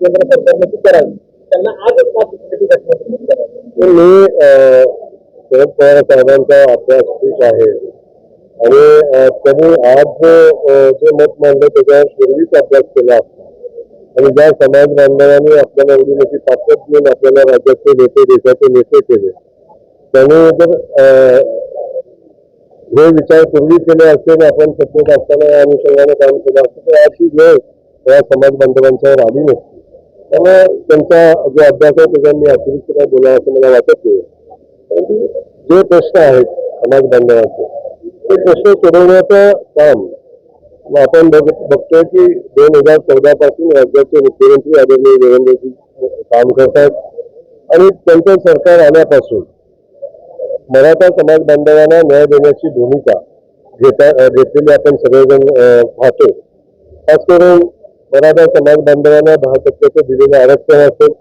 केंद्र सरकारने ती करावी त्यांना आजच मी शरद पवार साहेबांचा अभ्यास ठीक आहे. आणि त्यांनी आज जो जे मत मांडलं त्याच्या पूर्वीच अभ्यास केला आणि ज्या समाज बांधवांनी आपल्याला एवढी मोठी ताकद देऊन आपल्याला राज्याचे नेते देशाचे नेते केले. त्यांनी जर हे विचार पूर्वी केले असते आणि आपण सत्तेत असताना या अनुषंगाने काम केलं असतं तर अशी वेळ या समाज बांधवांच्यावर आली नसती. त्यामुळे त्यांचा जो अभ्यास आहे त्याचा मी अतिरिक्त काय बोलावं असं मला वाटत नाही. परंतु जे प्रश्न आहेत समाज बांधवांचे ते प्रश्न सोडवण्याचं काम मग आपण बघ बघतोय की दोन हजार चौदा पासून राज्याचे मुख्यमंत्री आदरणीय देवेंद्रजी काम करतात आणि त्यांचं सरकार आल्यापासून मराठा समाज बांधवांना न्याय देण्याची भूमिका घेता घेतलेली आपण सगळेजण पाहतो खास करून मराठा समाज बांधवांना दहा टक्क्याचं दिलेलं आरक्षण असेल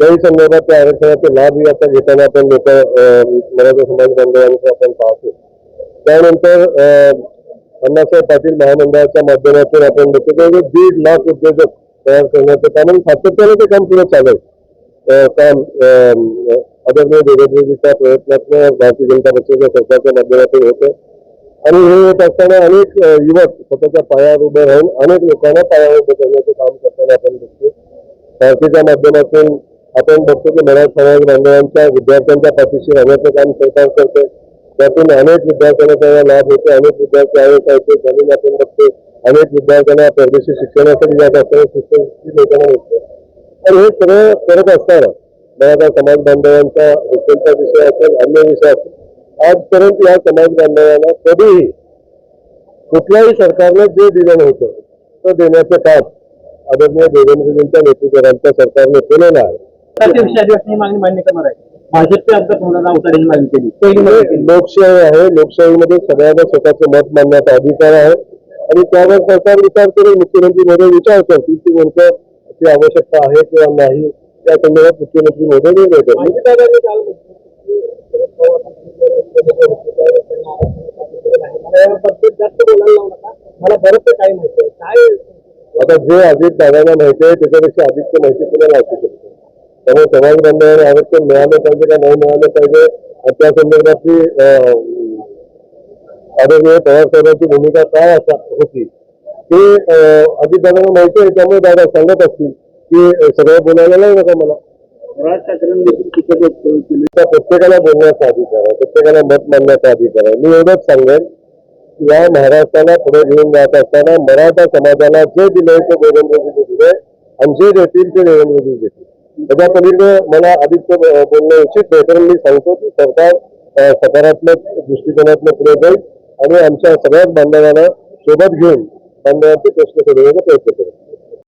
त्याही संदर्भात त्या आरक्षणाचे लाभही आता घेताना आपण लोक मराठा समाज बांधवांचा आपण पाहतो. त्यानंतर अण्णासाहेब पाटील महामंडळाच्या माध्यमातून आपण बघतो जवळजवळ दीड लाख उद्योजक तयार करण्याचं काम आणि सातत्याने ते काम पुढे चालू आहे काम आदरणीय देवेंद्रजीच्या प्रयत्नातून भारतीय जनता पक्षाच्या सरकारच्या माध्यमातून होतं. आणि हे होत असताना अनेक युवक स्वतःच्या पायावर उभे राहून अनेक लोकांना पायावर उभे करण्याचं काम करताना आपण बघतो पार्टीच्या माध्यमातून आपण बघतो की मराठा समाज बांधवांच्या विद्यार्थ्यांच्या पाठीशी राहण्याचं काम सरकार करते त्यातून अनेक विद्यार्थ्यांना त्याचा लाभ होतो अनेक विद्यार्थी आहेत आहेत झालेले आपण बघतो अनेक विद्यार्थ्यांना परदेशी शिक्षणासाठी जात असताना शिक्षण लोकांना मिळतं आणि हे सगळं करत असताना मराठा समाज बांधवांचा हॉस्टेलचा विषय असेल अन्य विषय असेल आजपर्यंत या समाज बांधवांना कधीही कुठल्याही सरकारनं जे दिलं नव्हतं ते देण्याचं काम आदरणीय देवेंद्रजींच्या नेतृत्वाच्या सरकारने केलेलं आहे. मागणी मान्य करणार आहे भाजपचे मागणी केली. पहिली केली. लोकशाही आहे. लोकशाहीमध्ये सगळ्यांना स्वतःचं मत मांडण्याचा अधिकार आहे. आणि त्यावर सरकार विचार करेल मुख्यमंत्री मोदी विचार करतील की नेमकं ती आवश्यकता आहे किंवा नाही. त्या संदर्भात मुख्यमंत्री मोदी निर्णय करतील मला बरंच काय माहिती काय आता जे अजित दादांना माहिती आहे त्याच्यापेक्षा अधिकची माहिती तुम्हाला असू शकते. त्यामुळे समाज बांधवांना आरक्षण मिळालं पाहिजे का नाही मिळालं पाहिजे? आणि त्या संदर्भातली अं, आदरणीय पवार साहेबांची भूमिका काय असा होती? ते अजित दादांना माहिती आहे त्यामुळे दादा सांगत असतील की सगळं बोलायला नाही नका मला? राज ठाकरेंनी देखील वक्तव्य केले प्रत्येकाला बोलण्याचा अधिकार आहे प्रत्येकाला मत मांडण्याचा अधिकार आहे. मी एवढंच सांगेन या महाराष्ट्राला पुढे घेऊन जात असताना मराठा समाजाला जे दिले ते देवेंद्रजी दिले आणि जे देतील ते देवेंद्रजी देतील. त्याच्या पलीकडे मला अधिक बोलणं उचित नाही कारण मी सांगतो की सरकार सकारात्मक दृष्टिकोनातनं पुढे जाईल आणि आमच्या सगळ्याच बांधवांना सोबत घेऊन बांधवांचे प्रश्न सोडवण्याचा प्रयत्न करेल.